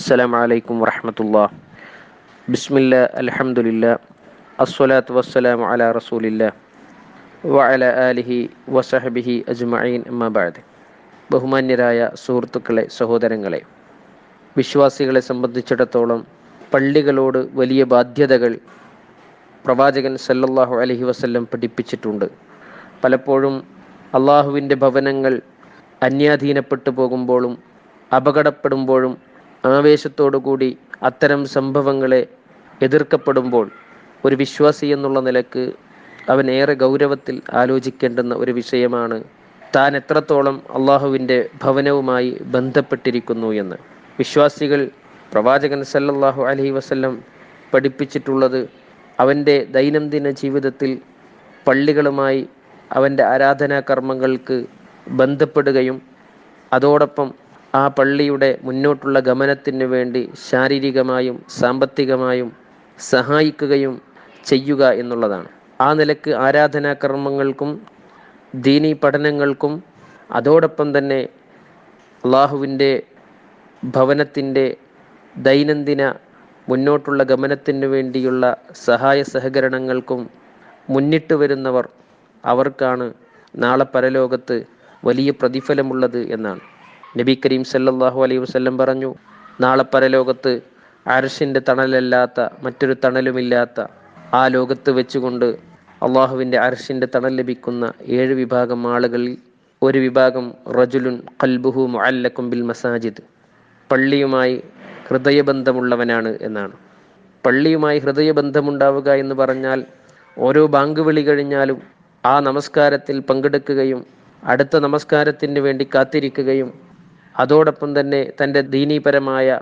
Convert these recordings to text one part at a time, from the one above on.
അസ്സലാം വലൈക്കും വറഹമത്തുള്ള. ബിസ്മില്ല അലഹമുല്ല അസ്വലാത്ത് വസ്സലാം അല റസൂലില്ല വഅല ആലിഹി വസഹബിഹി അജ്മഈൻ അമ്മബാദ് ബഹുമാന്യരായ സുഹൃത്തുക്കളെ സഹോദരങ്ങളെ വിശ്വാസികളെ സംബന്ധിച്ചിടത്തോളം പള്ളികളോട് വലിയ ബാധ്യതകൾ പ്രവാചകൻ സല്ലല്ലാഹു അലഹി വസ്ല്ലം പഠിപ്പിച്ചിട്ടുണ്ട്. പലപ്പോഴും അള്ളാഹുവിന്റെ ഭവനങ്ങൾ അന്യാധീനപ്പെട്ടു പോകുമ്പോഴും അപകടപ്പെടുമ്പോഴും ആവേശത്തോടുകൂടി അത്തരം സംഭവങ്ങളെ എതിർക്കപ്പെടുമ്പോൾ ഒരു വിശ്വാസി എന്നുള്ള നിലയ്ക്ക് അവൻ ഏറെ ഗൗരവത്തിൽ ആലോചിക്കേണ്ടുന്ന ഒരു വിഷയമാണ്. താൻ എത്രത്തോളം അള്ളാഹുവിന്റെ ഭവനവുമായി ബന്ധപ്പെട്ടിരിക്കുന്നു എന്ന്. വിശ്വാസികൾ പ്രവാചകൻ സല്ലല്ലാഹു അലഹി വസ്ല്ലം പഠിപ്പിച്ചിട്ടുള്ളത് അവന്റെ ദൈനംദിന ജീവിതത്തിൽ പള്ളികളുമായി അവന്റെ ആരാധനാ കർമ്മങ്ങൾക്ക് ബന്ധപ്പെടുകയും അതോടൊപ്പം ആ പള്ളിയുടെ മുന്നോട്ടുള്ള ഗമനത്തിന് വേണ്ടി ശാരീരികമായും സാമ്പത്തികമായും സഹായിക്കുകയും ചെയ്യുക എന്നുള്ളതാണ്. ആ നിലയ്ക്ക് ആരാധനാകർമ്മങ്ങൾക്കും ദീനീ പഠനങ്ങൾക്കും അതോടൊപ്പം തന്നെ അള്ളാഹുവിന്റെ ഭവനത്തിന്റെ ദൈനംദിന മുന്നോട്ടുള്ള ഗമനത്തിന് വേണ്ടിയുള്ള സഹായ സഹകരണങ്ങൾക്കും മുന്നിട്ട് വരുന്നവർ അവർക്കാണ് നാളെ പരലോകത്ത് വലിയ പ്രതിഫലമുള്ളത് എന്നാണ്. നബി കരീം സല്ലല്ലാഹു അലൈഹി വസല്ലം പറഞ്ഞു നാളെ പരലോകത്ത് അരശിന്റെ തണലല്ലാത്ത മറ്റൊരു തണലുമില്ലാത്ത ആ ലോകത്ത് വെച്ചുകൊണ്ട് അള്ളാഹുവിന്റെ അർഷിന്റെ തണൽ ലഭിക്കുന്ന ഏഴ് വിഭാഗം ആളുകളിൽ ഒരു വിഭാഗം റജുലുൻ ഖൽബുഹു മുഅല്ലക്കും ബിൽ മസാജിദ്. പള്ളിയുമായി ഹൃദയബന്ധമുള്ളവനാണ് എന്നാണ്. പള്ളിയുമായി ഹൃദയബന്ധമുണ്ടാവുക എന്ന് പറഞ്ഞാൽ ഓരോ ബാങ്ക് വിളി കഴിഞ്ഞാലും ആ നമസ്കാരത്തിൽ പങ്കെടുക്കുകയും അടുത്ത നമസ്കാരത്തിന് വേണ്ടി കാത്തിരിക്കുകയും അതോടൊപ്പം തന്നെ തന്റെ ദീനീപരമായ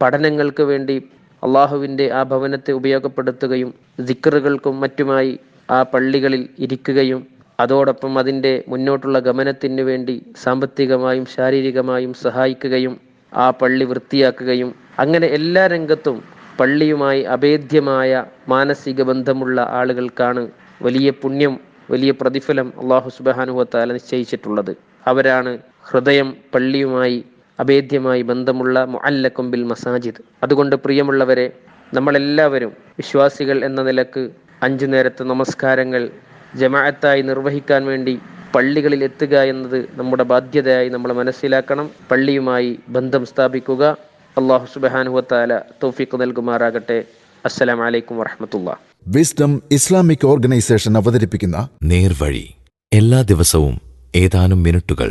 പഠനങ്ങൾക്ക് വേണ്ടി അള്ളാഹുവിന്റെ ആ ഭവനത്തെ ഉപയോഗപ്പെടുത്തുകയും ദിക്കറുകൾക്കും മറ്റുമായി ആ പള്ളികളിൽ ഇരിക്കുകയും അതോടൊപ്പം അതിന്റെ മുന്നോട്ടുള്ള ഗമനത്തിന് വേണ്ടി സാമ്പത്തികമായും ശാരീരികമായും സഹായിക്കുകയും ആ പള്ളി വൃത്തിയാക്കുകയും അങ്ങനെ എല്ലാ രംഗത്തും പള്ളിയുമായി അഭേദ്യമായ മാനസിക ബന്ധമുള്ള ആളുകൾക്കാണ് വലിയ പുണ്യം വലിയ പ്രതിഫലം അള്ളാഹു സുബാനുവത്താല നിശ്ചയിച്ചിട്ടുള്ളത്. അവരാണ് ഹൃദയം പള്ളിയുമായി അഭേദ്യമായി ബന്ധമുള്ള മുഅല്ലക്കും ബിൽ മസാജിദ്. അതുകൊണ്ട് പ്രിയമുള്ളവരെ നമ്മളെല്ലാവരും വിശ്വാസികൾ എന്ന നിലയ്ക്ക് അഞ്ചു നേരത്തെ നമസ്കാരങ്ങൾ ജമാഅത്തായി നിർവഹിക്കാൻ വേണ്ടി പള്ളികളിൽ എത്തുക എന്നത് നമ്മുടെ ബാധ്യതയായി നമ്മൾ മനസ്സിലാക്കണം. പള്ളിയുമായി ബന്ധം സ്ഥാപിക്കുക. അള്ളാഹു സുബാനുഹത്താല തൗഫീഖ് നൽകുമാറാകട്ടെ. അസ്സലാം വലൈക്കും വറഹമത്തുള്ള. വിസ്ഡം ഇസ്ലാമിക് ഓർഗനൈസേഷൻ അവതരിപ്പിക്കുന്ന നേർവഴി എല്ലാ ദിവസവും ഏതാനും മിനിറ്റുകൾ